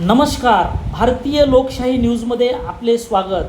नमस्कार. भारतीय लोकशाही न्यूजमध्ये आपले स्वागत.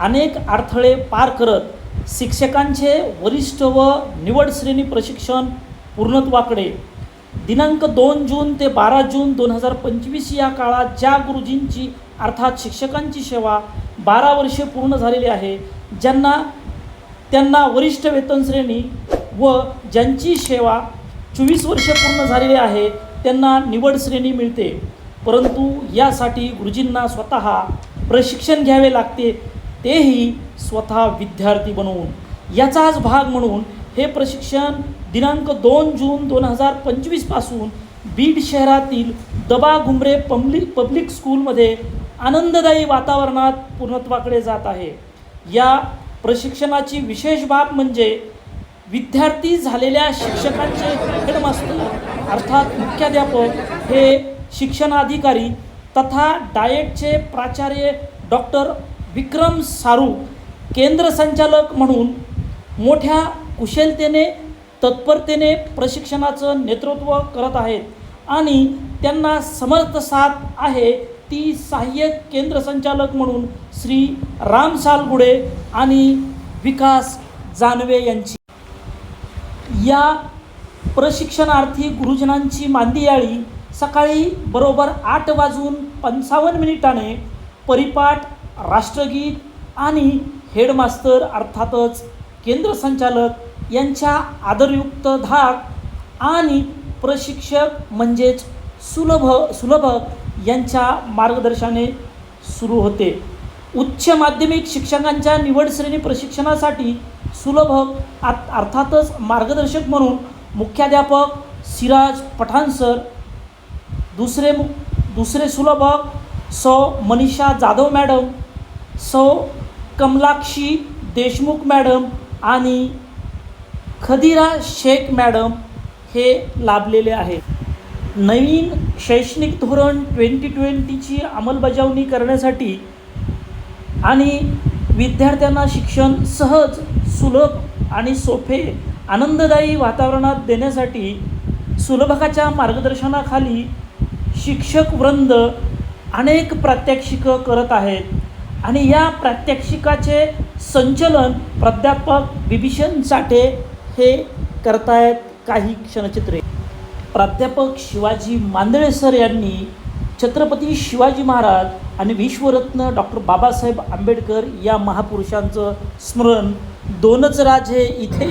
अनेक अडथळे पार करत शिक्षकांचे वरिष्ठ व निवड श्रेणी प्रशिक्षण पूर्णत्वाकडे. दिनांक दोन जून ते बारा जून दोन हजार पंचवीस या काळात ज्या गुरुजींची अर्थात शिक्षकांची सेवा बारा वर्षे पूर्ण झालेली आहे ज्यांना त्यांना वरिष्ठ वेतन श्रेणी व ज्यांची सेवा चोवीस वर्षे पूर्ण झालेली आहे त्यांना निवड श्रेणी मिळते. परंतु यासाठी गुरुजींना स्वतः प्रशिक्षण घ्यावे लागते तेही स्वतः विद्यार्थी बनवून. याचाच भाग म्हणून हे प्रशिक्षण दिनांक दोन जून दोन हजार पंचवीसपासून बीड शहरातील दबा घुमरे पब्लिक पब्लिक स्कूलमध्ये आनंददायी वातावरणात पूर्णत्वाकडे जात आहे. या प्रशिक्षणाची विशेष बाब म्हणजे विद्यार्थी झालेल्या शिक्षकांचे हेडमास्टर अर्थात मुख्याध्यापक हे शिक्षणाधिकारी तथा डाएटचे प्राचार्य डॉक्टर विक्रम सारू केंद्र संचालक म्हणून मोठ्या कुशलतेने तत्परतेने प्रशिक्षणाचं नेतृत्व करत आहेत आणि त्यांना समर्थ साथ आहे ती सहाय्यक केंद्र संचालक म्हणून श्री राम सालगुडे आणि विकास जानवे यांची. या प्रशिक्षणार्थी गुरुजनांची मांदियाळी सकाळी बरोबर आठ वाजून पंचावन्न मिनिटाने परिपाठ राष्ट्रगीत आणि हेडमास्तर अर्थातच केंद्र संचालक यांच्या आदरयुक्त धाक आणि प्रशिक्षक म्हणजेच सुलभ सुलभक यांच्या मार्गदर्शनाने सुरू होते. उच्च माध्यमिक शिक्षकांच्या निवड श्रेणी प्रशिक्षणासाठी सुलभक आत अर्थातच मार्गदर्शक म्हणून मुख्याध्यापक सिराज पठाण सर दुसरे मु दुसरे सुलभक सौ मनीषा जाधव मॅडम सौ कमलाक्षी देशमुख मॅडम आणि खदिरा शेख मॅडम हे लाभलेले आहेत. नवीन शैक्षणिक धोरण ट्वेंटी ट्वेंटीची अंमलबजावणी करण्यासाठी आणि विद्यार्थ्यांना शिक्षण सहज सुलभ आणि सोपे आनंददायी वातावरणात देण्यासाठी सुलभकाच्या मार्गदर्शनाखाली शिक्षक वृंद अनेक प्रात्यक्षिकं करत आहेत. आणि या प्रात्यक्षिकाचे संचलन प्राध्यापक विभीषण साठे हे करतायत काही क्षणचित्रे. प्राध्यापक शिवाजी मांदळे सर यांनी छत्रपती शिवाजी महाराज आणि विश्वरत्न डॉक्टर बाबासाहेब आंबेडकर या महापुरुषांचं स्मरण दोनच राजे इथे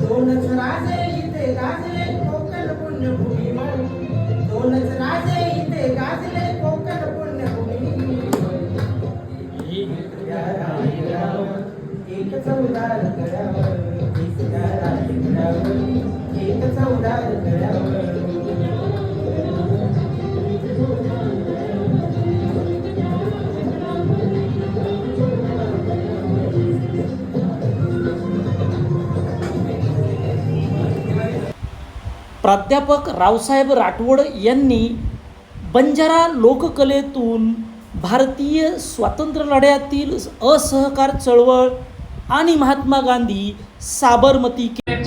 दोनच राजे इथे गाजले कोकण पुण्यभूमी म्हणून दोनच राजे प्राध्यापक रावसाहेब राठोड यांनी बंजारा लोककलेतून भारतीय स्वातंत्र्य लढ्यातील असहकार चळवळ आणि महात्मा गांधी साबरमती के-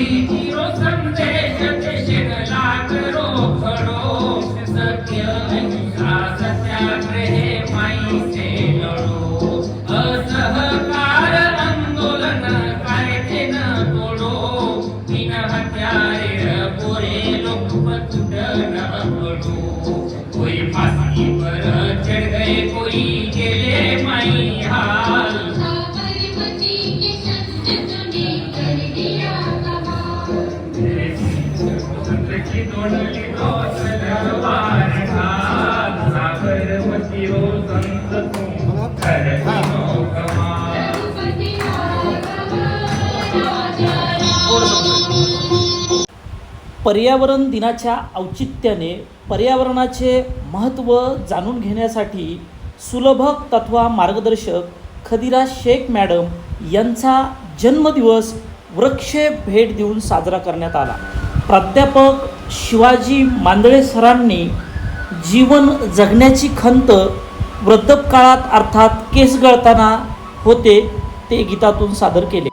गांधी जी पर्यावरण दिनाच्या औचित्याने पर्यावरणाचे महत्त्व जाणून घेण्यासाठी सुलभक तत्वा मार्गदर्शक खदिरा शेख मॅडम यांचा जन्मदिवस वृक्ष भेट देऊन साजरा करण्यात आला. प्राध्यापक शिवाजी मांदळे सरांनी जीवन जगण्याची खंत वृद्धपकाळात अर्थात केस गळताना होते ते गीतातून सादर केले.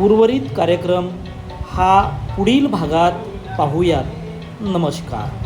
उर्वरित कार्यक्रम हा पुढील भागात पाहूयात. नमस्कार.